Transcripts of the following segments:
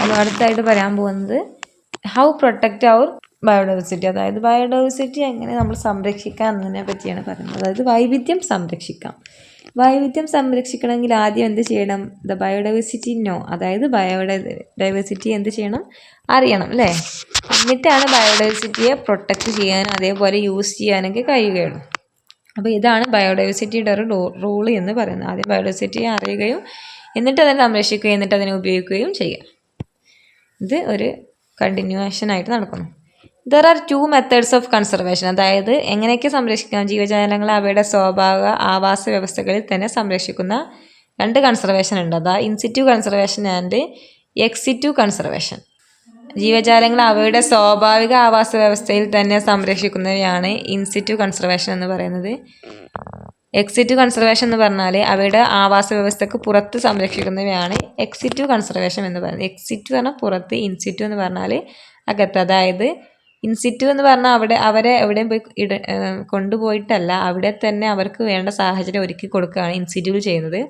അപ്പോൾ അടുത്തായിട്ട് പറയാൻ പോകുന്നത് ഹൗ പ്രൊട്ടക്റ്റ് അവർ ബയോഡൈവേഴ്സിറ്റി അതായത് ബയോഡൈവേഴ്സിറ്റി എങ്ങനെ നമ്മൾ സംരക്ഷിക്കാം എന്നതിനെ പറ്റിയാണ് പറയുന്നത്. അതായത് വൈവിധ്യം സംരക്ഷിക്കാം. വൈവിധ്യം സംരക്ഷിക്കണമെങ്കിൽ ആദ്യം എന്ത് ചെയ്യണം? ദ ബയോഡൈവേഴ്സിറ്റി നോ അതായത് ബയോഡൈവേഴ്സിറ്റി എന്ത് ചെയ്യണം? അറിയണം അല്ലേ? എന്നിട്ടാണ് ബയോഡൈവേഴ്സിറ്റിയെ പ്രൊട്ടക്റ്റ് ചെയ്യാനും അതേപോലെ യൂസ് ചെയ്യാനൊക്കെ കഴിയുകയുള്ളൂ. അപ്പോൾ ഇതാണ് ബയോഡൈവേഴ്സിറ്റിയുടെ ഒരു റോൾ എന്ന് പറയുന്നത്. ആദ്യം ബയോഡൈവേഴ്സിറ്റിയെ അറിയുകയും എന്നിട്ട് അതിനെ സംരക്ഷിക്കുകയും എന്നിട്ട് അതിനെ ഉപയോഗിക്കുകയും ചെയ്യുക. ഇത് ഒരു കണ്ടിന്യൂവേഷൻ ആയിട്ട് നടക്കുന്നു. There are two methods of conservation അതായത് എങ്ങനെയൊക്കെ സംരക്ഷിക്കാം ജീവജാലങ്ങളെ അവയുടെ സ്വാഭാവിക ആവാസ വ്യവസ്ഥകളിൽ തന്നെ സംരക്ഷിക്കുന്ന രണ്ട് കൺസർവേഷൻ ഉണ്ട്. അതാ in situ conservation and ex situ conservation ജീവജാലങ്ങൾ അവയുടെ സ്വാഭാവിക ആവാസ വ്യവസ്ഥയിൽ തന്നെ സംരക്ഷിക്കുന്നവയാണ് ഇൻസിറ്റീവ് കൺസർവേഷൻ എന്ന് പറയുന്നത്. എക്സിറ്റീവ് കൺസർവേഷൻ എന്ന് പറഞ്ഞാൽ അവയുടെ ആവാസ വ്യവസ്ഥക്ക് പുറത്ത് സംരക്ഷിക്കുന്നവയാണ് എക്സിറ്റീവ് കൺസർവേഷൻ എന്ന് പറയുന്നത്. എക്സിറ്റീവ് പറഞ്ഞാൽ പുറത്ത് ഇൻസിറ്റീവ് എന്ന് പറഞ്ഞാൽ അകത്ത്. അതായത് ഇൻസിറ്റീവ് എന്ന് പറഞ്ഞാൽ അവിടെ അവരെ എവിടെയും പോയി ഇട കൊണ്ടുപോയിട്ടല്ല അവിടെ തന്നെ അവർക്ക് വേണ്ട സാഹചര്യം ഒരുക്കി കൊടുക്കുകയാണ് ഇൻസിറ്റീവിൽ ചെയ്യുന്നത്.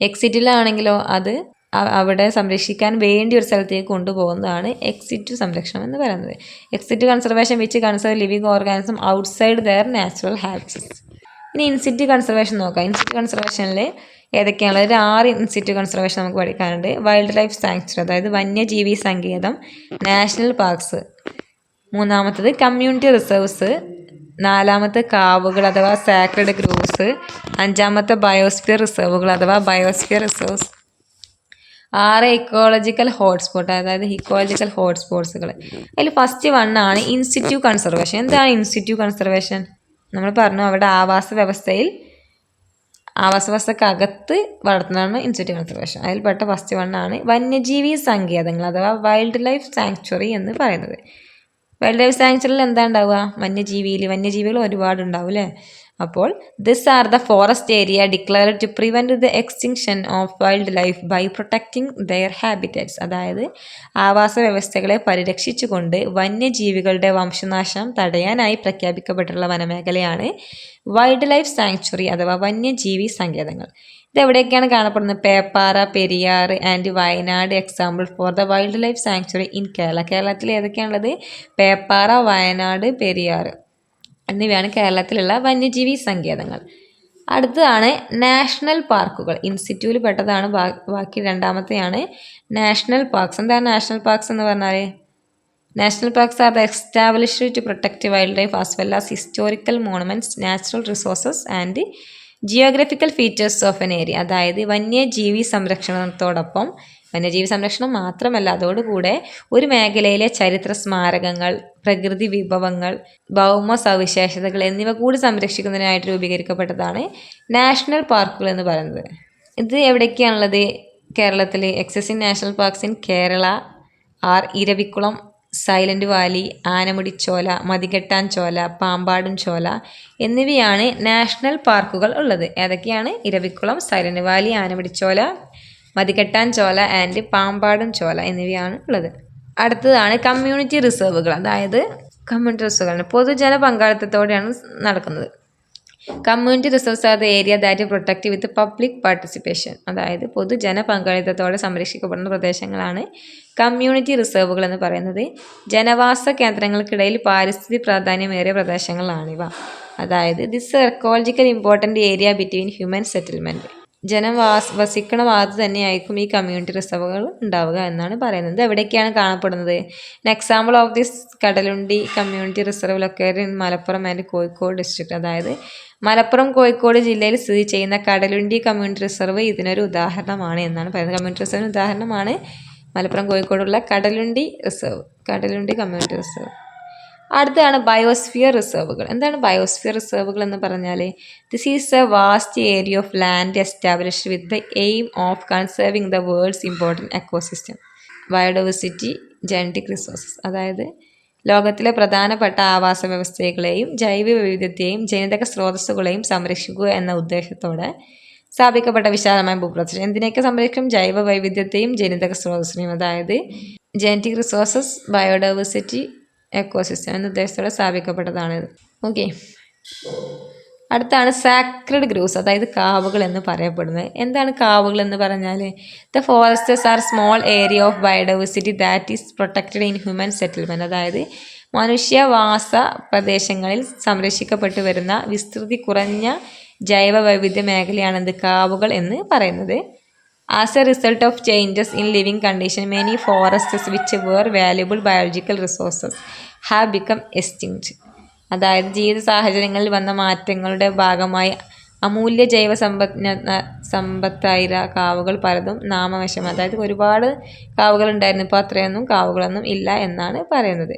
എക്സിറ്റിലാണെങ്കിലോ അത് അവിടെ സംരക്ഷിക്കാൻ വേണ്ടി ഒരു സ്ഥലത്തേക്ക് കൊണ്ടുപോകുന്നതാണ് എക്സിറ്റ് സംരക്ഷണം എന്ന് പറയുന്നത്. Ex situ conservation which conserve living organism outside their natural habits ഇനി ഇൻസിറ്റ് കൺസർവേഷൻ നോക്കാം. ഇൻസിറ്റ് കൺസർവേഷനിൽ ഏതൊക്കെയാണ് ഒരു ആറ് ഇൻസിറ്റ് കൺസർവേഷൻ നമുക്ക് പഠിക്കാനുണ്ട്. വൈൽഡ് ലൈഫ് സാങ്ച്വറി അതായത് വന്യജീവി സങ്കേതം നാഷണൽ പാർക്സ് മൂന്നാമത്തത് കമ്മ്യൂണിറ്റി റിസർവ്സ് നാലാമത്തെ കാവുകൾ അഥവാ സാക്രഡ് ഗ്രൂവ്സ് അഞ്ചാമത്തെ ബയോസ്ഫിയർ റിസർവുകൾ അഥവാ ബയോസ്ഫിയർ റിസർവ്സ് ആറ് ഇക്കോളജിക്കൽ ഹോട്ട്സ്പോട്ട് അതായത് ഇക്കോളജിക്കൽ ഹോട്ട്സ്പോട്ട്സുകൾ അതിൽ ഫസ്റ്റ് വൺ ആണ് ഇൻസ്റ്റിറ്റ്യൂട്ട് കൺസർവേഷൻ എന്താണ് ഇൻസ്റ്റിറ്റ്യൂ കൺസർവേഷൻ നമ്മൾ പറഞ്ഞു അവരുടെ ആവാസ വ്യവസ്ഥയിൽ ആവാസ വ്യവസ്ഥക്കകത്ത് വളർത്തുന്നതാണ് ഇൻസ്റ്റിറ്റ്യൂട്ട് കൺസർവേഷൻ അതിൽപ്പെട്ട ഫസ്റ്റ് വണ്ണാണ് വന്യജീവി സങ്കേതങ്ങൾ അഥവാ വൈൽഡ് ലൈഫ് സാങ്ച്വറി എന്ന് പറയുന്നത്. വൈൽഡ് ലൈഫ് സാങ്ച്വറിയിൽ എന്താ ഉണ്ടാവുക? വന്യജീവിയിൽ വന്യജീവികൾ ഒരുപാട് ഉണ്ടാവും അല്ലേ അപ്പോൾ this are the forest area declare to prevent the extinction of wild life by protecting their habitats അതായത് ആവാസ വ്യവസ്ഥകളെ പരിരക്ഷിച്ചുകൊണ്ട് വന്യജീവികളുടെ വംശനാശം തടയാനായി പ്രഖ്യാപിക്കപ്പെട്ടിട്ടുള്ള വനമേഖലയാണ് വൈൽഡ് ലൈഫ് സാങ്ച്വറി അഥവാ വന്യജീവി സങ്കേതങ്ങൾ. ഇത് എവിടെയൊക്കെയാണ് കാണപ്പെടുന്നത്? Peppara Periyar and Wayanad example for the wild life sanctuary in Kerala. കേരളത്തിൽ ഏതൊക്കെയാണുള്ളത്? പേപ്പാറ വയനാട് പെരിയാർ എന്നിവയാണ് കേരളത്തിലുള്ള വന്യജീവി സങ്കേതങ്ങൾ. അടുത്തതാണ് നാഷണൽ പാർക്കുകൾ. ഇൻസ്റ്റിറ്റ്യൂട്ടിൽ പെട്ടതാണ് ബാക്കി രണ്ടാമത്തെയാണ് നാഷണൽ പാർക്സ്. എന്താണ് നാഷണൽ പാർക്സ് എന്ന് പറഞ്ഞാൽ national parks are the established to protect wild life as well as historical monuments natural resources and geographical features of an area അതായത് വന്യജീവി സംരക്ഷണത്തോടൊപ്പം വന്യജീവി സംരക്ഷണം മാത്രമല്ല അതോടുകൂടെ ഒരു മേഖലയിലെ ചരിത്ര സ്മാരകങ്ങൾ പ്രകൃതി വിഭവങ്ങൾ ഭൗമ സവിശേഷതകൾ എന്നിവ കൂടി സംരക്ഷിക്കുന്നതിനായിട്ട് രൂപീകരിക്കപ്പെട്ടതാണ് നാഷണൽ പാർക്കുകൾ എന്ന് പറയുന്നത്. ഇത് എവിടേക്കാണുള്ളത്? കേരളത്തിൽ എക്സസിൻ national parks in Kerala are Eravikulam Silent Valley Anamudi Shola Mathikettan Shola Pambadum Shola എന്നിവയാണ് നാഷണൽ പാർക്കുകൾ ഉള്ളത്. ഏതൊക്കെയാണ്? Eravikulam Silent Valley Anamudi Shola Mathikettan Shola and Pambadum Shola എന്നിവയാണ് ഉള്ളത്. അടുത്തതാണ് കമ്മ്യൂണിറ്റി റിസർവുകൾ. അതായത് കമ്മ്യൂണിറ്റി റിസർവുകൾ. പൊതുജന പങ്കാളിത്തത്തോടെയാണ് നടക്കുന്നത്. Community resource are the area that protect with public participation. അതായത് പൊതുജന പങ്കാളിത്തത്തോടെ സംരക്ഷിക്കപ്പെടുന്ന പ്രദേശങ്ങളാണ് കമ്മ്യൂണിറ്റി റിസർവുകൾ എന്ന് പറയുന്നത്. ജനവാസ കേന്ദ്രങ്ങൾക്കിടയിൽ പാരിസ്ഥിതിക പ്രാധാന്യമേറിയ പ്രദേശങ്ങളാണിവ അതായത് this ecological important area between human settlement ജനം വാസ് വസിക്കണ ഭാഗത്ത് തന്നെയായിരിക്കും ഈ കമ്മ്യൂണിറ്റി റിസർവുകൾ ഉണ്ടാവുക എന്നാണ് പറയുന്നത്. എവിടെയൊക്കെയാണ് കാണപ്പെടുന്നത്? Example of this Kadalundi community reserve located in Malappuram and Kozhikode district അതായത് മലപ്പുറം കോഴിക്കോട് ജില്ലയിൽ സ്ഥിതി ചെയ്യുന്ന കടലുണ്ടി കമ്മ്യൂണിറ്റി റിസർവ് ഇതിനൊരു ഉദാഹരണമാണ് എന്നാണ് പറയുന്നത്. കമ്മ്യൂണിറ്റി റിസർവിന് ഉദാഹരണമാണ് മലപ്പുറം കോഴിക്കോടുള്ള Kadalundi reserve Kadalundi community reserve അടുത്തതാണ് ബയോസ്ഫിയർ റിസർവുകൾ. എന്താണ് ബയോസ്ഫിയർ റിസർവുകൾ എന്ന് പറഞ്ഞാൽ this is a vast area of land established with the aim of conserving the world's important ecosystem biodiversity genetic resources അതായത് ലോകത്തിലെ പ്രധാനപ്പെട്ട ആവാസ വ്യവസ്ഥകളെയും ജൈവ വൈവിധ്യത്തെയും ജനിതക സ്രോതസ്സുകളെയും സംരക്ഷിക്കുക എന്ന ഉദ്ദേശത്തോടെ സ്ഥാപിക്കപ്പെട്ട വിശാലമായ ഭൂപ്രദേശം. എന്തിനൊക്കെ സംരക്ഷിക്കും? ജൈവ വൈവിധ്യത്തെയും ജനിതക സ്രോതസ്സിനെയും. അതായത് ജനറ്റിക് റിസോഴ്സസ് ബയോഡൈവേഴ്സിറ്റി എക്കോസിസ്റ്റം എന്ന ഉദ്ദേശത്തോടെ സ്ഥാപിക്കപ്പെട്ടതാണിത് ഓക്കെ അടുത്താണ് സാക്രഡ് ഗ്രൂസ് അതായത് കാവുകൾ എന്ന് പറയപ്പെടുന്നത്. എന്താണ് കാവുകൾ എന്ന് പറഞ്ഞാൽ the foresters are small area of biodiversity that is protected in human settlement അതായത് മനുഷ്യവാസ പ്രദേശങ്ങളിൽ സംരക്ഷിക്കപ്പെട്ടു വരുന്ന വിസ്തൃതി കുറഞ്ഞ ജൈവ വൈവിധ്യ മേഖലയാണ് എന്ത് കാവുകൾ എന്ന് പറയുന്നത്. As a result of changes in living condition many forests which were valuable biological resources have become extinct അതായത് ജീവിത സാഹചര്യങ്ങളിൽ വന്ന മാറ്റങ്ങളുടെ ഭാഗമായി അമൂല്യ ജൈവ സമ്പത്ത് സമ്പത്തായ കാവുകൾ പലതും നാമവശം അതായത് ഒരുപാട് കാവുകൾ ഉണ്ടായിരുന്നു ഇപ്പോൾ അത്രയൊന്നും കാവുകളൊന്നും ഇല്ല എന്നാണ് പറയുന്നത്.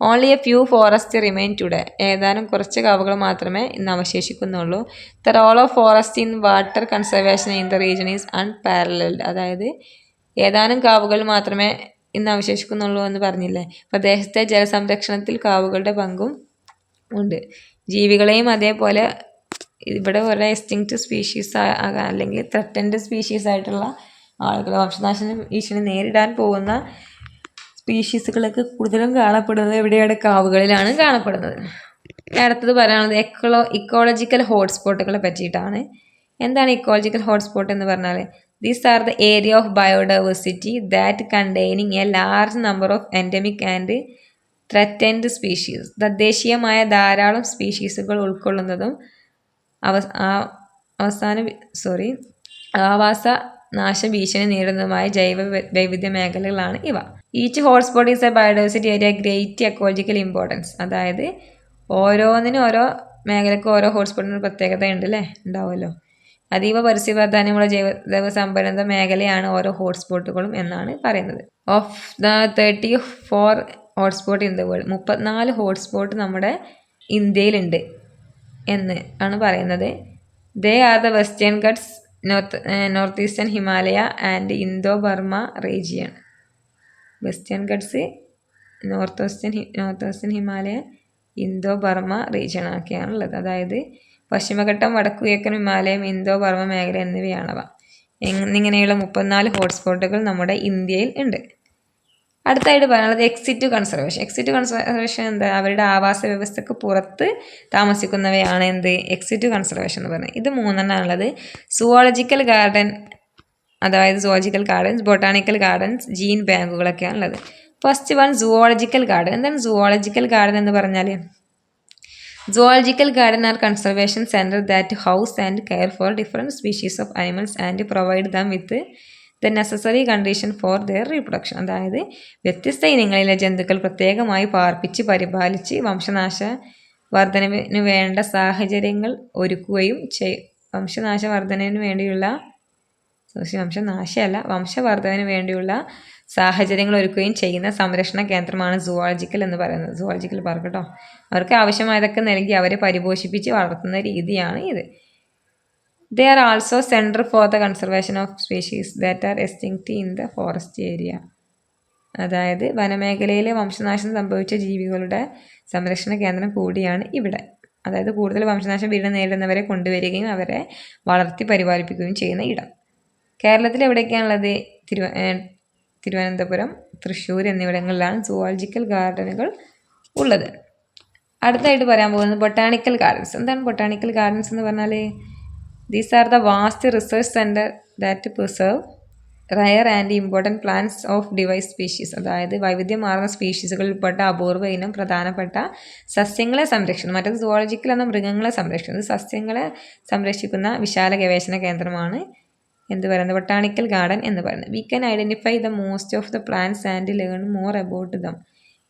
Only a few forest remain today ഏതാനും കുറച്ച് കാവുകൾ മാത്രമേ ഇന്ന് അവശേഷിക്കുന്നുള്ളൂ. The role of forest in water conservation in the region is unparalleled അതായത് ഏതാനും കാവുകൾ മാത്രമേ ഇന്ന് അവശേഷിക്കുന്നുള്ളൂ എന്ന് പറഞ്ഞില്ലേ? പ്രദേശത്തെ ജലസംരക്ഷണത്തിൽ കാവുകളുടെ പങ്കും ഉണ്ട്. ജീവികളെയും അതേപോലെ ഇവിടെ കുറേ എക്സ്റ്റിങ്ക്റ്റ് സ്പീഷീസ് ആകാൻ അല്ലെങ്കിൽ ത്രട്ടൻഡ് സ്പീഷീസ് ആയിട്ടുള്ള ആളുകൾ വംശനാശന ഭീഷണി നേരിടാൻ പോകുന്ന സ്പീഷീസുകളൊക്കെ കൂടുതലും കാണപ്പെടുന്നത് എവിടെയാണ് കാവുകളിലാണ് കാണപ്പെടുന്നത്. അടുത്തത് പറയാനുള്ളത് എക്കോളോ ഇക്കോളജിക്കൽ ഹോട്ട്സ്പോട്ടുകളെ പറ്റിയിട്ടാണ്. എന്താണ് ഇക്കോളജിക്കൽ ഹോട്ട്സ്പോട്ട് എന്ന് പറഞ്ഞാൽ these are the area of biodiversity that containing a large number of endemic and threatened species തദ്ദേശീയമായ ധാരാളം സ്പീഷീസുകൾ ഉൾക്കൊള്ളുന്നതും അവ അവസാന സോറി ആവാസ നാശഭീഷണി നേരിടുന്നതുമായ ജൈവ വൈവിധ്യ മേഖലകളാണ് ഇവ. Each hotspot is a biodiversity area great ecological importance അതായത് ഓരോന്നിനും ഓരോ മേഖലയ്ക്ക് ഓരോ ഹോട്ട്സ്പോട്ടിന് പ്രത്യേകത ഉണ്ട് അല്ലേ ഉണ്ടാവുമല്ലോ. അതീവ പരിസ്ഥിതി പ്രാധാന്യമുള്ള ജൈവ ജൈവസമ്പന്ന മേഖലയാണ് ഓരോ ഹോട്ട്സ്പോട്ടുകളും എന്നാണ് പറയുന്നത്. Of the thirty four hotspot in the world മുപ്പത്തിനാല് ഹോട്ട്സ്പോട്ട് നമ്മുടെ ഇന്ത്യയിലുണ്ട് എന്ന് ആണ് പറയുന്നത്. They are the Western Ghats North North Eastern Himalaya and Indo Burma region. Western Ghats North Western North Western Himalaya Indo Burma region ഒക്കെയാണുള്ളത് അതായത് പശ്ചിമഘട്ടം വടക്കു കിഴക്കൻ ഹിമാലയം ഇന്തോ ബർമ മേഖല എന്നിവയാണവ. എന്നിങ്ങനെയുള്ള മുപ്പത്തിനാല് ഹോട്ട്സ്പോട്ടുകൾ നമ്മുടെ ഇന്ത്യയിൽ ഉണ്ട്. അടുത്തായിട്ട് പറയാനുള്ളത് എക്സിറ്റ് കൺസർവേഷൻ എക്സിറ്റ് കൺസർവേഷൻ എന്താ? അവരുടെ ആവാസ വ്യവസ്ഥക്ക് പുറത്ത് താമസിക്കുന്നവയാണ് എന്ത്? എക്സിറ്റ് കൺസർവേഷൻ എന്ന് പറയുന്നത്. ഇത് മൂന്നെണ്ണമാണുള്ളത് സുവോളജിക്കൽ ഗാർഡൻ അതായത് zoological gardens botanical gardens gene ബാങ്കുകളൊക്കെയാണ് ഉള്ളത് ഫസ്റ്റ് വൺ സുവോളജിക്കൽ ഗാർഡൻ എന്താണ് സുവോളജിക്കൽ ഗാർഡൻ എന്ന് പറഞ്ഞാൽ zoological garden are conservation center that house and care for different species of animals and provide them with the necessary condition for their reproduction അതായത് വ്യത്യസ്ത ഇനങ്ങളിലെ ജന്തുക്കൾ പ്രത്യേകമായി പാർപ്പിച്ച് പരിപാലിച്ച് വംശനാശ വർധനവിന് വേണ്ട സാഹചര്യങ്ങൾ ഒരുക്കുകയും ചെയ് വംശനാശ വർധനവിന് വേണ്ടിയുള്ള വംശനാശമല്ല വംശവർധനവിന് വേണ്ടിയുള്ള സാഹചര്യങ്ങൾ ഒരുക്കുകയും ചെയ്യുന്ന സംരക്ഷണ കേന്ദ്രമാണ് സുവോളജിക്കൽ എന്ന് പറയുന്നത്. സുവോളജിക്കൽ പാർക്ക് കേട്ടോ അവർക്ക് ആവശ്യമായതൊക്കെ നൽകി അവരെ പരിപോഷിപ്പിച്ച് വളർത്തുന്ന രീതിയാണ് ഇത്. They are also center for the conservation of species that are extinct in the forest area അതായത് വനമേഖലയിലെ വംശനാശം സംഭവിച്ച ജീവികളുടെ സംരക്ഷണ കേന്ദ്രം കൂടിയാണ് ഇവിടെ. അതായത് കൂടുതൽ വംശനാശം വീട് നേരിടുന്നവരെ കൊണ്ടുവരികയും അവരെ വളർത്തി പരിപാലിപ്പിക്കുകയും ചെയ്യുന്ന ഇടം. കേരളത്തിൽ എവിടെയൊക്കെയാണുള്ളത്? തിരുവ തിരുവനന്തപുരം തൃശ്ശൂർ എന്നിവിടങ്ങളിലാണ് സുവോളജിക്കൽ ഗാർഡനുകൾ ഉള്ളത്. അടുത്തായിട്ട് പറയാൻ പോകുന്നത് ബൊട്ടാണിക്കൽ ഗാർഡൻസ് എന്താണ് ബൊട്ടാണിക്കൽ ഗാർഡൻസ് എന്ന് പറഞ്ഞാൽ these are the vast research center that preserve rare and important plants of diverse species അതായത് വൈവിധ്യമാർന്ന സ്പീഷീസുകളിൽപ്പെട്ട അപൂർവ ഇനം പ്രധാനപ്പെട്ട സസ്യങ്ങളെ സംരക്ഷിക്കുന്നു. മറ്റത് സുവോളജിക്കൽ എന്ന മൃഗങ്ങളെ സംരക്ഷിക്കുന്നത് സസ്യങ്ങളെ സംരക്ഷിക്കുന്ന വിശാല ഗവേഷണ കേന്ദ്രമാണ് എന്ത് പറയുന്നത്? ബൊട്ടാണിക്കൽ ഗാർഡൻ എന്ന് പറയുന്നത്. We can identify the most of the plants and learn more about them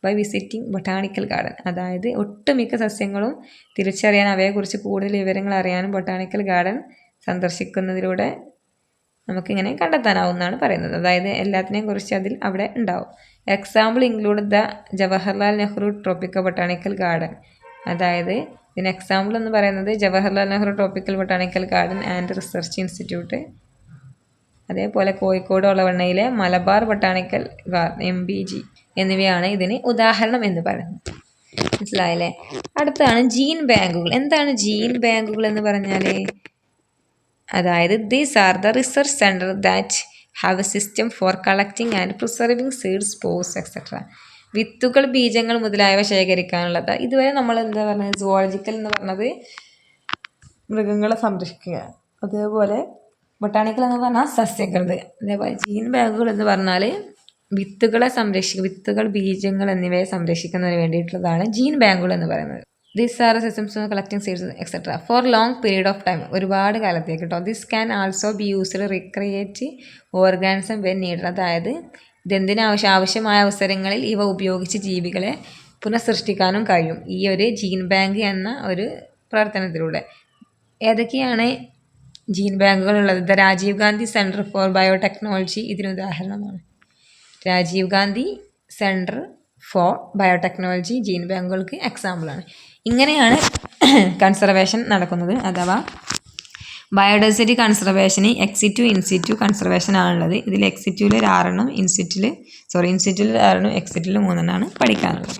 by visiting botanical garden അതായത് ഒട്ടുമിക്ക സസ്യങ്ങളും തിരിച്ചറിയാൻ അവയെക്കുറിച്ച് കൂടുതൽ വിവരങ്ങൾ അറിയാനും ബൊട്ടാണിക്കൽ ഗാർഡൻ സന്ദർശിക്കുന്നതിലൂടെ നമുക്കിങ്ങനെ കണ്ടെത്താനാവുന്നതാണ് പറയുന്നത്. അതായത് എല്ലാത്തിനെയും കുറിച്ച് അതിൽ അവിടെ ഉണ്ടാവും. Example include the Jawaharlal Nehru tropical botanical garden അതായത് ഇതിന് എക്സാമ്പിൾ എന്ന് പറയുന്നത് Jawaharlal Nehru tropical botanical garden and research institute അതേപോലെ Kozhikode ഒളവണ്ണയിലെ Malabar botanical garden M B G എന്നിവയാണ് ഇതിന് ഉദാഹരണം എന്ന് പറയുന്നത്. മനസ്സിലായല്ലേ? അടുത്താണ് ജീൻ ബാങ്കുകൾ. എന്താണ് ജീൻ ബാങ്കുകൾ എന്ന് പറഞ്ഞാൽ അതായത് these are the research center that have a system for collecting and preserving seeds pose etcetera വിത്തുകൾ ബീജങ്ങൾ മുതലായവ ശേഖരിക്കാനുള്ളത്. ഇതുവരെ നമ്മൾ എന്താ പറഞ്ഞത്? സുവോളജിക്കൽ എന്ന് പറഞ്ഞത് മൃഗങ്ങളെ സംരക്ഷിക്കുക. അതേപോലെ ബൊട്ടാണിക്കൽ എന്ന് പറഞ്ഞാൽ സസ്യകൃത് അതേപോലെ ജീൻ ബാഗുകൾ എന്ന് പറഞ്ഞാൽ വിത്തുകളെ സംരക്ഷിക്കുക വിത്തുകൾ ബീജങ്ങൾ എന്നിവയെ സംരക്ഷിക്കുന്നതിന് വേണ്ടിയിട്ടുള്ളതാണ് ജീൻ ബാങ്കുകൾ എന്ന് പറയുന്നത്. This are systems collecting seeds etcetera for long period of time ഒരുപാട് കാലത്തേക്ക് കേട്ടോ this can also be used recreate organism when need അതായത് ഇതെന്തിനാവശ്യം ആവശ്യമായ അവസരങ്ങളിൽ ഇവ ഉപയോഗിച്ച് ജീവികളെ പുനഃസൃഷ്ടിക്കാനും കഴിയും. ഈ ഒരു ജീൻ ബാങ്ക് എന്ന ഒരു പ്രവർത്തനത്തിലൂടെ. ഏതൊക്കെയാണ് gene ബാങ്കുകളുള്ളത് the Rajiv Gandhi centre for biotechnology. ഇതിന് ഉദാഹരണമാണ്. Rajiv Gandhi centre for biotechnology gene ബാങ്കുകൾക്ക് എക്സാമ്പിളാണ്. ഇങ്ങനെയാണ് കൺസർവേഷൻ നടക്കുന്നത്. അഥവാ biodiversity കൺസർവേഷന് ex situ in situ conservation ആണുള്ളത് ഇതിൽ എക്സിറ്റുവിൽ ആറെണ്ണം ഇൻസിറ്റിൽ സോറി ഇൻസിറ്റിൽ ആറെണ്ണം എക്സിറ്റിൽ മൂന്നെണ്ണമാണ് പഠിക്കാനുള്ളത്.